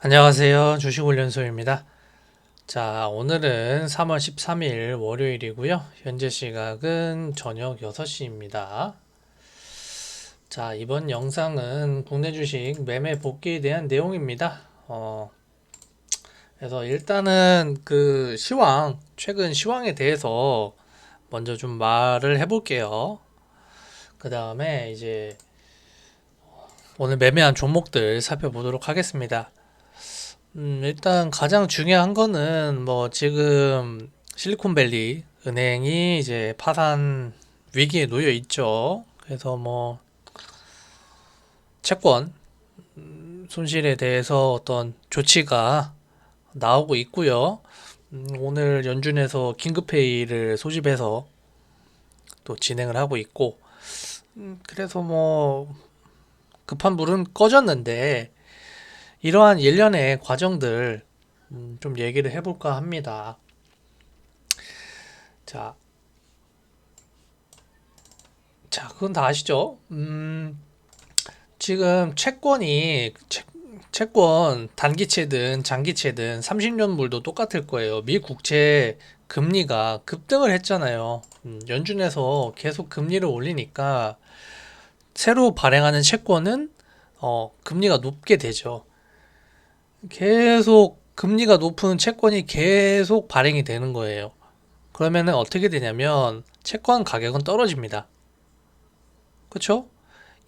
안녕하세요. 주식훈련소입니다. 자, 오늘은 3월 13일 월요일이고요. 현재 시각은 저녁 6시입니다. 자, 이번 영상은 국내 주식 매매 복귀에 대한 내용입니다. 어, 그래서 일단은 그 시황, 최근 시황에 대해서 먼저 좀 말을 해볼게요. 그 다음에 이제 오늘 매매한 종목들 살펴보도록 하겠습니다. 음, 일단 가장 중요한 거는 뭐 지금 실리콘밸리 은행이 이제 파산 위기에 놓여 있죠. 그래서 뭐 채권 음, 손실에 대해서 어떤 조치가 나오고 있고요. 음, 오늘 연준에서 긴급회의를 소집해서 또 진행을 하고 있고, 음, 그래서 뭐 급한 불은 꺼졌는데 이러한 일련의 과정들 음, 좀 얘기를 해볼까 합니다. 자, 자, 그건 다 아시죠? 음, 지금 채권이 채, 채권 단기채든 장기채든 30년물도 똑같을 거예요. 미 국채 금리가 급등을 했잖아요. 음, 연준에서 계속 금리를 올리니까 새로 발행하는 채권은 어, 금리가 높게 되죠. 계속 금리가 높은 채권이 계속 발행이 되는 거예요. 그러면은 어떻게 되냐면 채권 가격은 떨어집니다. 그쵸?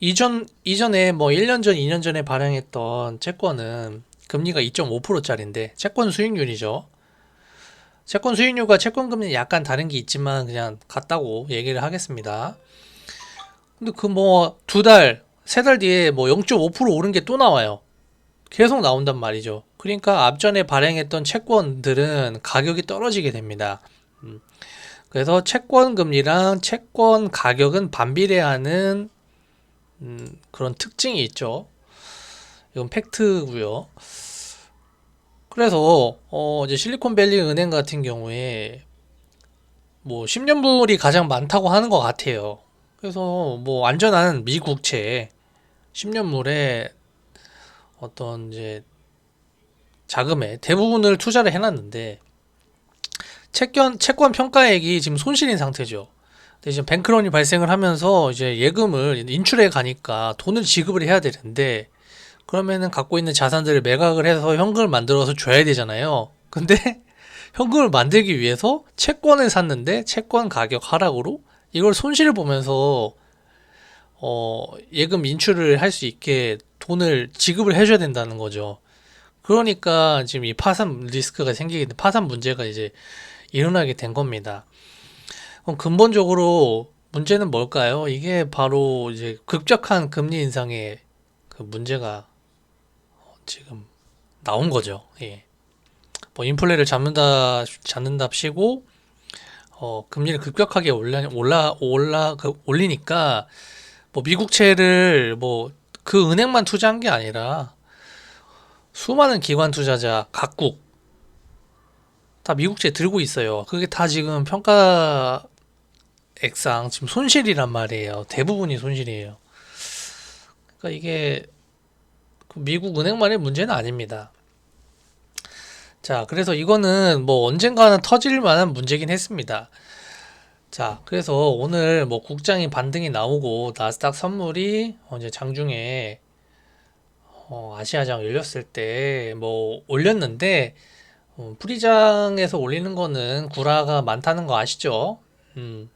이전, 이전에 뭐 1년 전, 2년 전에 발행했던 채권은 금리가 2.5%짜리인데 채권 수익률이죠. 채권 수익률과 채권 금리 약간 다른 게 있지만 그냥 같다고 얘기를 하겠습니다. 근데 그 뭐 두 달, 세 달 뒤에 뭐 0.5% 오른 게 또 나와요. 계속 나온단 말이죠. 그러니까 앞전에 발행했던 채권들은 가격이 떨어지게 됩니다. 음, 그래서 채권 금리랑 채권 가격은 반비례하는 음, 그런 특징이 있죠. 이건 팩트고요. 그래서 어 이제 실리콘밸리 은행 같은 경우에 뭐 10년물이 가장 많다고 하는 것 같아요. 그래서 뭐 안전한 미국채 10년물에 어떤 이제 자금의 대부분을 투자를 해놨는데 채권 채권 평가액이 지금 손실인 상태죠. 근데 지금 뱅크런이 발생을 하면서 이제 예금을 인출해 가니까 돈을 지급을 해야 되는데 그러면은 갖고 있는 자산들을 매각을 해서 현금을 만들어서 줘야 되잖아요. 근데 현금을 만들기 위해서 채권을 샀는데 채권 가격 하락으로 이걸 손실을 보면서 어 예금 인출을 할 수 있게 돈을 지급을 해줘야 된다는 거죠. 그러니까 지금 이 파산 리스크가 생기게 된 파산 문제가 이제 일어나게 된 겁니다. 그럼 근본적으로 문제는 뭘까요? 이게 바로 이제 급격한 금리 인상의 그 문제가 지금 나온 거죠. 예. 뭐 인플레를 잡는다 잡는답시고 어 금리를 급격하게 올라 올라 올라 그 올리니까 뭐 미국채를 뭐 그 은행만 투자한 게 아니라 수많은 기관 투자자 각국 다 미국채 들고 있어요. 그게 다 지금 평가 액상 지금 손실이란 말이에요. 대부분이 손실이에요. 그러니까 이게 그 미국 은행만의 문제는 아닙니다. 자, 그래서 이거는 뭐 언젠가는 터질 만한 문제긴 했습니다. 자, 그래서 오늘 뭐 국장이 반등이 나오고 나스닥 선물이 이제 장중에 어, 아시아장 열렸을 때 뭐 올렸는데 어, 프리장에서 올리는 거는 구라가 많다는 거 아시죠? 음.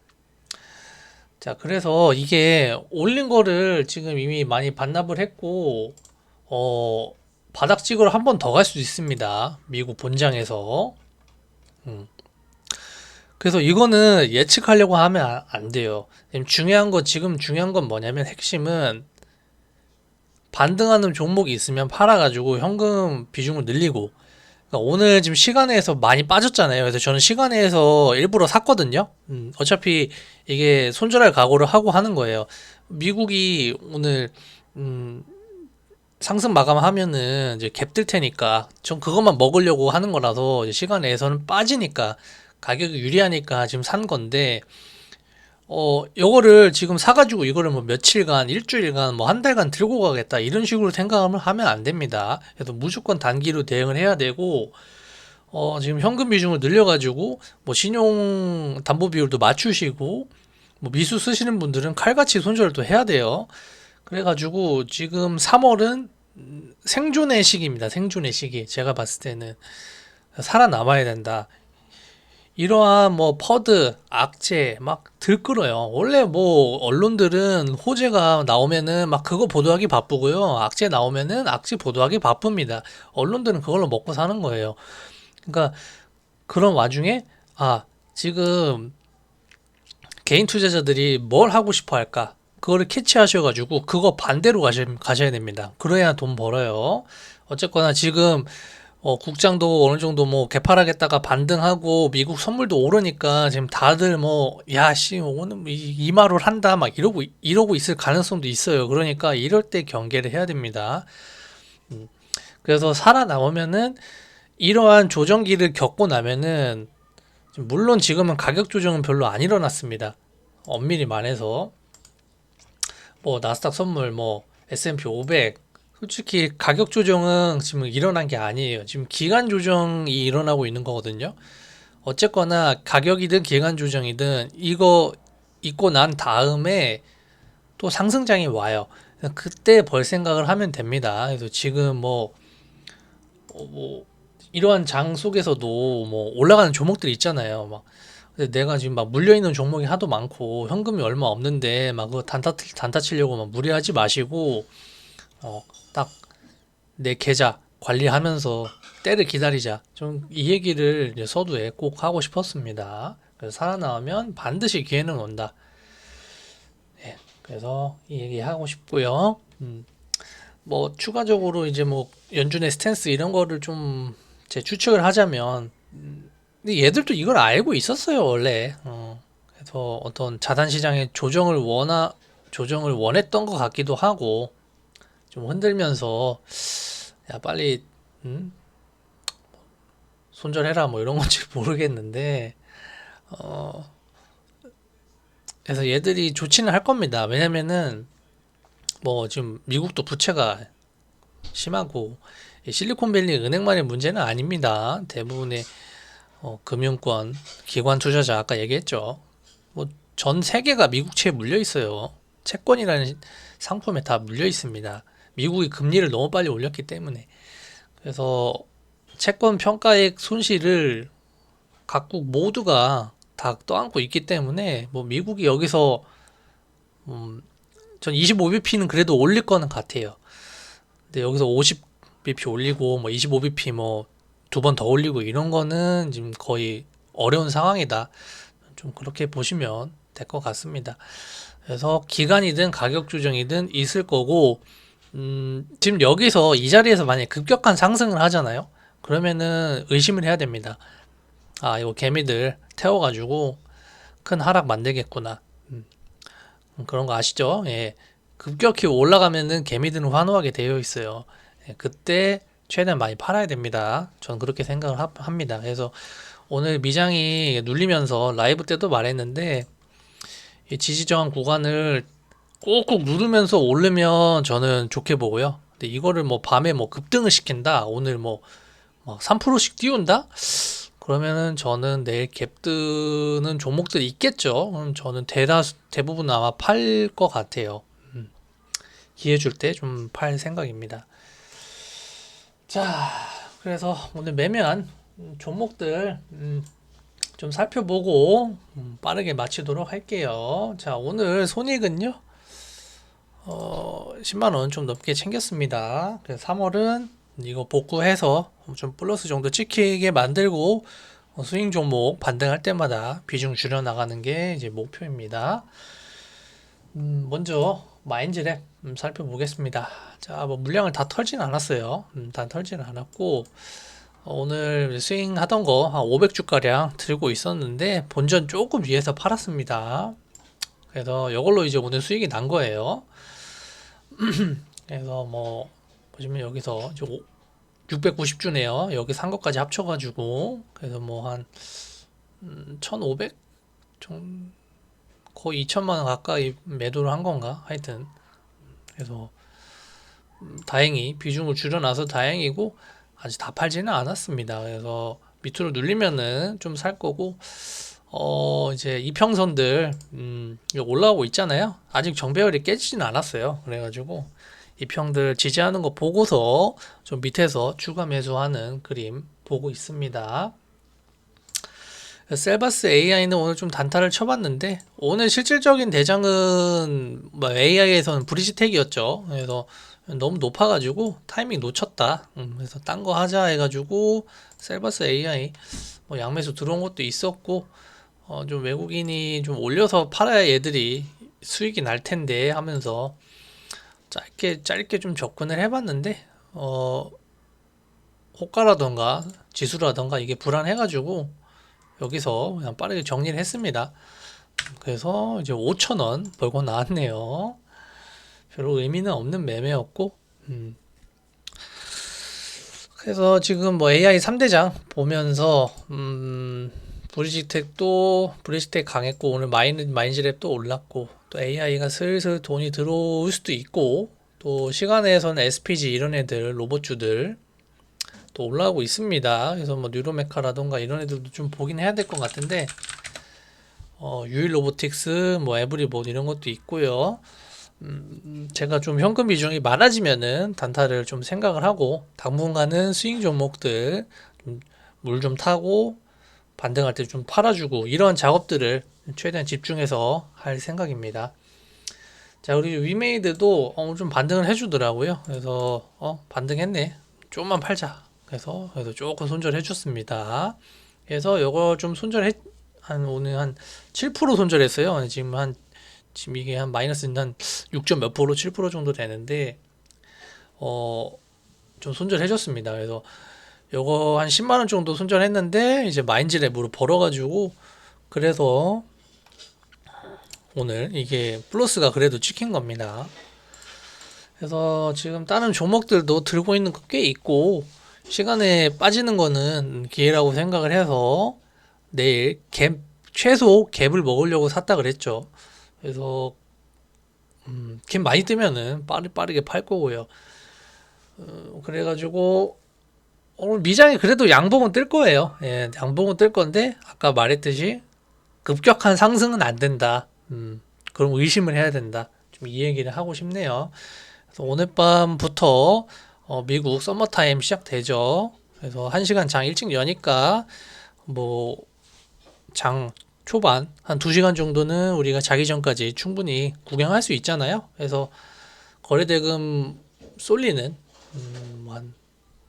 자, 그래서 이게 올린 거를 지금 이미 많이 반납을 했고 어, 바닥 찍으로 한번 더 갈 수도 있습니다. 미국 본장에서. 음. 그래서 이거는 예측하려고 하면 아- 안 돼요. 중요한 거, 지금 중요한 건 뭐냐면 핵심은 반등하는 종목이 있으면 팔아가지고 현금 비중을 늘리고 그러니까 오늘 지금 시간에서 많이 빠졌잖아요. 그래서 저는 시간에서 일부러 샀거든요. 음, 어차피 이게 손절할 각오를 하고 하는 거예요. 미국이 오늘 음, 상승 마감하면은 이제 갭 뜰 테니까 전 그것만 먹으려고 하는 거라서 이제 시간 내에서는 빠지니까 가격이 유리하니까 지금 산 건데 어, 요거를 지금 사가지고 이거를 뭐 며칠간, 일주일간, 뭐 한 달간 들고 가겠다. 이런 식으로 생각을 하면 안 됩니다. 그래서 무조건 단기로 대응을 해야 되고, 어, 지금 현금 비중을 늘려가지고, 뭐 신용 담보 비율도 맞추시고, 뭐 미수 쓰시는 분들은 칼같이 손절도 해야 돼요. 그래가지고 지금 3월은 생존의 시기입니다. 생존의 시기. 제가 봤을 때는 살아남아야 된다. 이러한 뭐 퍼드, 악재 막 들끓어요. 원래 뭐 언론들은 호재가 나오면은 막 그거 보도하기 바쁘고요. 악재 나오면은 악재 보도하기 바쁩니다. 언론들은 그걸로 먹고 사는 거예요. 그러니까 그런 와중에 아 지금 개인 투자자들이 뭘 하고 싶어 할까? 그거를 캐치하셔가지고 그거 반대로 가셔, 가셔야 됩니다. 그래야 돈 벌어요. 어쨌거나 지금 어, 국장도 어느 정도 뭐 개팔하겠다가 반등하고 미국 선물도 오르니까 지금 다들 뭐 야씨 오늘 뭐 이- 이마를 한다 막 이러고 이러고 있을 가능성도 있어요. 그러니까 이럴 때 경계를 해야 됩니다. 음, 그래서 살아남으면은 이러한 조정기를 겪고 나면은 물론 지금은 가격 조정은 별로 안 일어났습니다. 엄밀히 말해서 뭐 나스닥 선물 뭐 S&P 500 솔직히 가격 조정은 지금 일어난 게 아니에요. 지금 기간 조정이 일어나고 있는 거거든요. 어쨌거나 가격이든 기간 조정이든 이거 있고 난 다음에 또 상승장이 와요. 그때 벌 생각을 하면 됩니다. 그래서 지금 뭐, 어, 뭐 이러한 장 속에서도 뭐 올라가는 종목들 있잖아요. 막 내가 지금 막 물려 있는 종목이 하도 많고 현금이 얼마 없는데 막 그거 단타 단타 치려고 막 무리하지 마시고 어 딱 내 계좌 관리하면서 때를 기다리자. 좀 이 얘기를 이제 서두에 꼭 하고 싶었습니다. 그래서 살아나오면 반드시 기회는 온다. 예, 그래서 이 얘기 하고 싶고요. 음, 뭐 추가적으로 이제 뭐 연준의 스탠스 이런 거를 좀 제 추측을 하자면 음, 근데 얘들도 이걸 알고 있었어요 원래. 어, 그래서 어떤 자산 시장의 조정을 원하 조정을 원했던 것 같기도 하고 좀 흔들면서 야 빨리 음? 손절해라 뭐 이런 건지 모르겠는데 어 그래서 얘들이 좋지는 할 겁니다. 왜냐면은 뭐 지금 미국도 부채가 심하고 이 실리콘밸리 은행만의 문제는 아닙니다. 대부분의 어, 금융권, 기관 투자자 아까 얘기했죠. 뭐 전 세계가 미국채에 물려 있어요. 채권이라는 상품에 다 물려 있습니다. 미국이 금리를 너무 빨리 올렸기 때문에. 그래서 채권 평가액 손실을 각국 모두가 다 떠안고 있기 때문에 뭐 미국이 여기서 음, 전 25bp는 그래도 올릴 거는 같아요. 근데 여기서 50bp 올리고 뭐 25bp 뭐 두 번 더 올리고 이런 거는 지금 거의 어려운 상황이다. 좀 그렇게 보시면 될 것 같습니다. 그래서 기간이든 가격 조정이든 있을 거고 음, 지금 여기서 이 자리에서 만약 급격한 상승을 하잖아요. 그러면은 의심을 해야 됩니다. 아, 이거 개미들 태워가지고 큰 하락 만들겠구나. 음, 그런 거 아시죠? 예. 급격히 올라가면은 개미들은 환호하게 되어 있어요. 예, 그때 최대한 많이 팔아야 됩니다. 저는 그렇게 생각을 하- 합니다. 그래서 오늘 미장이 눌리면서 라이브 때도 말했는데 이 지지저항 구간을 꾹꾹 누르면서 오르면 저는 좋게 보고요. 근데 이거를 뭐 밤에 뭐 급등을 시킨다. 오늘 뭐막 3%씩 띄운다? 그러면은 저는 내일 갭 뜨는 종목들이 있겠죠. 그럼 저는 대다수 대부분 아마 팔 것 같아요. 음, 기회 줄 때 좀 팔 생각입니다. 자, 그래서 오늘 음, 종목들 음, 좀 살펴보고 음, 빠르게 마치도록 할게요. 자, 오늘 손익은요. 어, 10만 원 좀 넘게 챙겼습니다. 그래서 3월은 이거 복구해서 좀 플러스 정도 찍히게 만들고 어, 스윙 종목 반등할 때마다 비중 줄여 나가는 게 이제 목표입니다. 음, 먼저 마인즈랩 음, 살펴보겠습니다. 자, 뭐 물량을 다 털진 않았어요. 음, 다 털지는 않았고 어, 오늘 스윙 하던 거 한 500주 가량 들고 있었는데 본전 조금 위에서 팔았습니다. 그래서 이걸로 이제 오늘 수익이 난 거예요. 그래서 뭐 보시면 여기서 이제 690주네요. 여기 산 것까지 합쳐가지고 그래서 뭐 한 1,500 좀 거의 2천만 원 가까이 매도를 한 건가? 하여튼 그래서 음, 다행히 비중을 줄여놔서 다행이고 아직 다 팔지는 않았습니다. 그래서 밑으로 눌리면은 좀 살 거고 어 이제 이평선들 음 올라오고 있잖아요. 아직 정배열이 깨지진 않았어요. 그래가지고 이평들 지지하는 거 보고서 좀 밑에서 추가 매수하는 그림 보고 있습니다. 셀바스 AI는 오늘 좀 단타를 쳐봤는데 오늘 실질적인 대장은 뭐 AI에서는 브리지텍이었죠. 그래서 너무 높아가지고 타이밍 놓쳤다. 음, 그래서 딴 거 하자 해가지고 셀바스 AI 뭐 양매수 들어온 것도 있었고 어, 좀 외국인이 좀 올려서 팔아야 얘들이 수익이 날 텐데 하면서 짧게 짧게 좀 접근을 해봤는데 어 호가라던가 지수라던가 이게 불안해가지고 여기서 그냥 빠르게 정리를 했습니다. 그래서 이제 5,000원 벌고 나왔네요. 별로 의미는 없는 매매였고, 음. 그래서 지금 뭐 AI 3대장 보면서, 음, 브리지텍도, 브리지텍 강했고, 오늘 마인, 마인즈랩 또 올랐고, 또 AI가 슬슬 돈이 들어올 수도 있고, 또 시간에서는 SPG 이런 애들, 로봇주들, 또 올라오고 있습니다. 그래서 뭐 뉴로메카라던가 이런 애들도 좀 보긴 해야 될 것 같은데 어, 유일 로보틱스, 뭐 에브리봇 이런 것도 있고요. 음, 제가 좀 현금 비중이 많아지면은 단타를 좀 생각을 하고 당분간은 스윙 종목들 물 좀 타고 반등할 때 좀 팔아주고 이런 작업들을 최대한 집중해서 할 생각입니다. 자, 우리 위메이드도 어, 좀 반등을 해주더라고요. 그래서 어, 반등했네. 좀만 팔자. 그래서 그래서 조금 손절해 줬습니다. 그래서 요거 좀 손절해 한 오늘 한 7% 손절했어요. 지금 한 지금 이게 한 마이너스 한6. 몇 프로 7% 정도 되는데 어 좀 손절해 줬습니다. 그래서 요거 한 10만 원 정도 손절했는데 이제 마인즈랩으로 벌어 가지고 그래서 오늘 이게 플러스가 그래도 찍힌 겁니다. 그래서 지금 다른 종목들도 들고 있는 거 꽤 있고 시간에 빠지는 거는 기회라고 생각을 해서 내일 갭 최소 갭을 먹으려고 샀다 그랬죠. 그래서 음, 갭 많이 뜨면은 빠르, 빠르게 팔 거고요. 어, 그래가지고 오늘 미장이 그래도 양봉은 뜰 거예요. 예, 양봉은 뜰 건데 아까 말했듯이 급격한 상승은 안 된다. 음, 그럼 의심을 해야 된다. 좀 이 얘기를 하고 싶네요. 그래서 오늘 밤부터 어, 미국 서머타임 시작되죠. 그래서 1시간 장 일찍 여니까 뭐 장 초반 한 2시간 정도는 우리가 자기 전까지 충분히 구경할 수 있잖아요. 그래서 거래대금 쏠리는 음, 한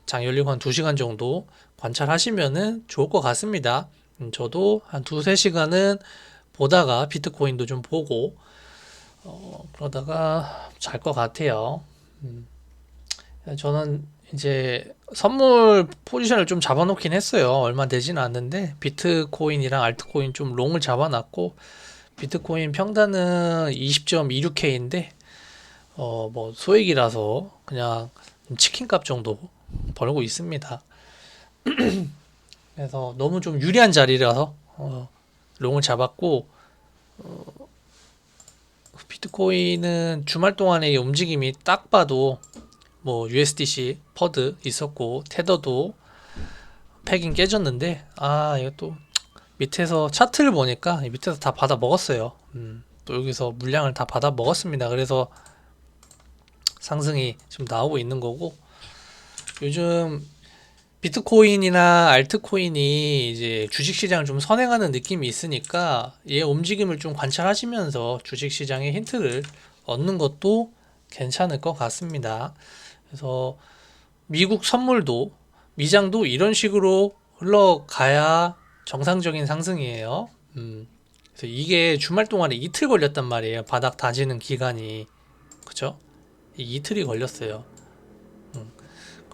장 열리고 한 2시간 정도 관찰하시면은 좋을 것 같습니다. 음, 저도 한 두세 시간은 보다가 비트코인도 좀 보고 어, 그러다가 잘 것 같아요. 음. 저는 이제 선물 포지션을 좀 잡아놓긴 했어요. 얼마 되진 않는데 비트코인이랑 알트코인 좀 롱을 잡아놨고 비트코인 평단은 20.26K인데 어 뭐 소액이라서 그냥 치킨값 정도 벌고 있습니다. 그래서 너무 좀 유리한 자리라서 어 롱을 잡았고 어 비트코인은 주말 동안의 움직임이 딱 봐도 뭐 USDC 퍼드 있었고 테더도 팩인 깨졌는데 아 이거 또 밑에서 차트를 보니까 밑에서 다 받아 먹었어요. 음, 또 여기서 물량을 다 받아 먹었습니다. 그래서 상승이 지금 나오고 있는 거고 요즘 비트코인이나 알트코인이 이제 주식시장을 좀 선행하는 느낌이 있으니까 얘 움직임을 좀 관찰하시면서 주식시장의 힌트를 얻는 것도 괜찮을 것 같습니다. 그래서 미국 선물도 미장도 이런 식으로 흘러가야 정상적인 상승이에요. 음. 그래서 이게 주말 동안에 이틀 걸렸단 말이에요. 바닥 다지는 기간이 그죠? 이틀이 걸렸어요.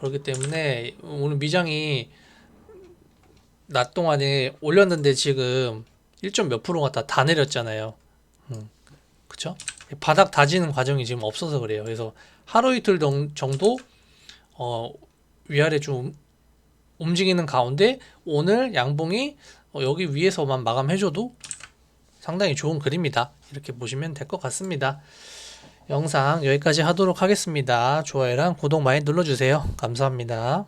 음. 그렇기 때문에 오늘 미장이 낮 동안에 올렸는데 지금 1. 몇 프로가 다, 다 내렸잖아요. 음. 그쵸? 바닥 다지는 과정이 지금 없어서 그래요. 그래서 하루 이틀 정도 어, 위아래 좀 움직이는 가운데 오늘 양봉이 어, 여기 위에서만 마감해줘도 상당히 좋은 그림이다. 이렇게 보시면 될 것 같습니다. 영상 여기까지 하도록 하겠습니다. 좋아요랑 구독 많이 눌러주세요. 감사합니다.